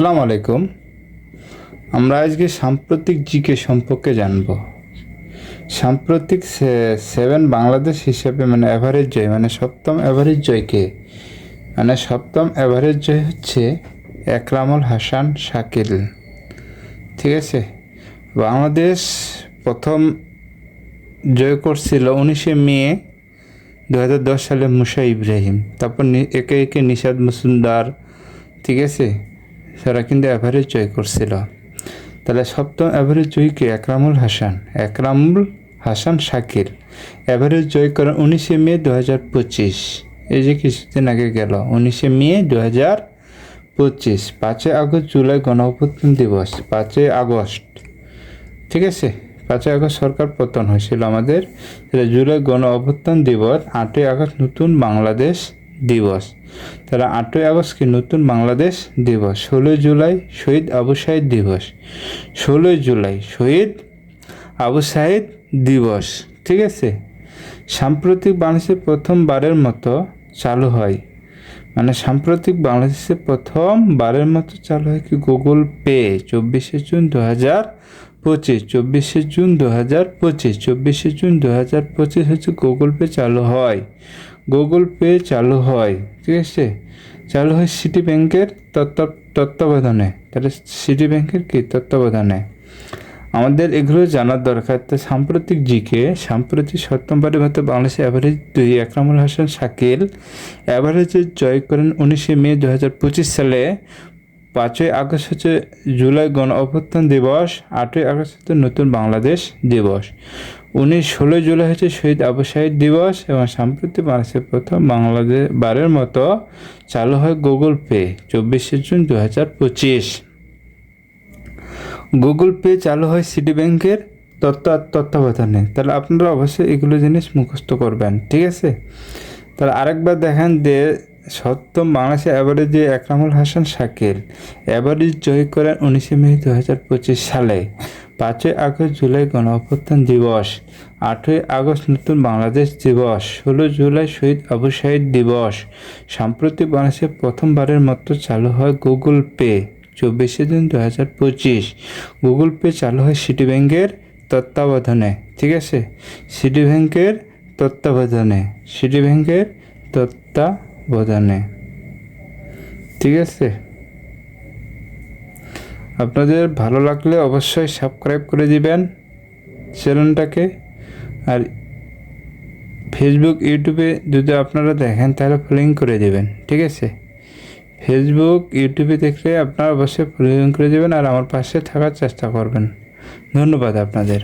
আসসালামু আলাইকুম। আমরা আজকে সাম্প্রতিক জিকে সম্পর্কে জানব। সাম্প্রতিক সেভেন বাংলাদেশ হিসেবে মানে অ্যাভারেজ জয় মানে সপ্তম অ্যাভারেজ জয়কে মানে সপ্তম অ্যাভারেজ জয় হচ্ছে একরামুল হাসান শাকিল। ঠিক আছে? বাংলাদেশ প্রথম জয় করছিল উনিশে মে দু হাজার দশ সালে মুসা ইব্রাহিম। তারপর একে একে নিশাদ মসুমদার ঠিক আছে? তারা কিন্তু অ্যাভারেজ জয় করছিল। তাহলে সপ্তম অ্যাভারেজ জয়কে একরামুল হাসান। একরামুল হাসান শাকির। অ্যাভারেজ জয় করেন উনিশে মে দু হাজার পঁচিশ। এই যে কিছুদিন আগে গেল, উনিশে মে দু হাজার পঁচিশ, পাঁচই আগস্ট জুলাই গণ অভ্যুত্থান দিবস, পাঁচই আগস্ট। ঠিক আছে? পাঁচই আগস্ট সরকার পতন হয়েছিল আমাদের। জুলাই গণ অভ্যুত্থান দিবস, আটই আগস্ট নতুন বাংলাদেশ দিবস। তাহলে আটই আগস্ট কি নতুন বাংলাদেশ দিবস, ষোলোই জুলাই শহীদ আবু সাইদ দিবস, ষোলোই জুলাই শহীদ আবু সাইদ দিবস, ঠিক আছে? সাম্প্রতিক বাংলাদেশে প্রথমবারের মতো চালু হয়। মানে সাম্প্রতিক বাংলাদেশে প্রথমবারের মতো চালু হয় কি গুগল পে চব্বিশে জুন দু হাজার পঁচিশ, চব্বিশে জুন দু হাজার পঁচিশ, চব্বিশে জুন দু হাজার পঁচিশ হচ্ছে গুগল পে চালু হয়। গুগল পে চালু হয়, ঠিক আছে? চালু হয় সিটি ব্যাংকের তত্ত্ব, তত্ত্বাবধানে। তাহলে সিটি ব্যাংকের কি? তত্ত্বাবধানে। আমাদের এগুলো জানার দরকার। তো সাম্প্রতিক জিকে, সাম্প্রতিক সপ্তমবারের মতো বাংলাদেশে অ্যাভারেজ দুই একরামুল হাসান শাকিল। অ্যাভারেজে জয় করেন উনিশে মে দু হাজার পঁচিশ সালে। পাঁচই আগস্ট হচ্ছে জুলাই গণ অভ্যুত্থান দিবস, আটই আগস্ট হচ্ছে নতুন বাংলাদেশ দিবস। উনিশ ষোলোই জুলাই হচ্ছে শহীদ আবু দিবস এবং সাম্প্রতিক বাংলাদেশের প্রথম বাংলাদেশ বারের মতো চালু হয় গুগল পে, চব্বিশে জুন দু হাজার পঁচিশ। গুগল পে চালু হয় সিটি ব্যাংকের তত্ত্ব তত্ত্বাবধানে। তাহলে আপনারা অবশ্যই এগুলো জিনিস মুখস্থ করবেন, ঠিক আছে? তাহলে আরেকবার দেখেন যে সপ্তম বাংলাদেশে অ্যাভারেজে একরামুল হাসান শাকিল। অ্যাভারেজ জয় করেন উনিশে মে দু হাজার পঁচিশ সালে। পাঁচই আগস্ট জুলাই গণ অভ্যুত্থান দিবস। আটই আগস্ট নতুন বাংলাদেশ দিবস। ষোলো জুলাই শহীদ আবু সাইদ দিবস। সাম্প্রতিক বাংলাদেশে প্রথমবারের মতো চালু হয় গুগল পে। চব্বিশে জুন দু হাজার পঁচিশ। গুগল পে চালু হয় সিটি ব্যাংকের তত্ত্বাবধানে। ঠিক আছে? সিটি ব্যাংকের তত্ত্বাবধানে। সিটি ব্যাংকের তত্ত্বাবধানে ঠিক আছে? আপনাদের ভালো লাগলে অবশ্যই সাবস্ক্রাইব করে দিবেন চ্যানেলটাকে। আর ফেসবুক ইউটিউবে যদি আপনারা দেখেন, তাহলে ফলোইং করে দেবেন। ঠিক আছে? ফেসবুক ইউটিউবে দেখলে আপনারা অবশ্যই ফলোইং করে দেবেন আর আমার পাশে থাকার চেষ্টা করবেন। ধন্যবাদ আপনাদের।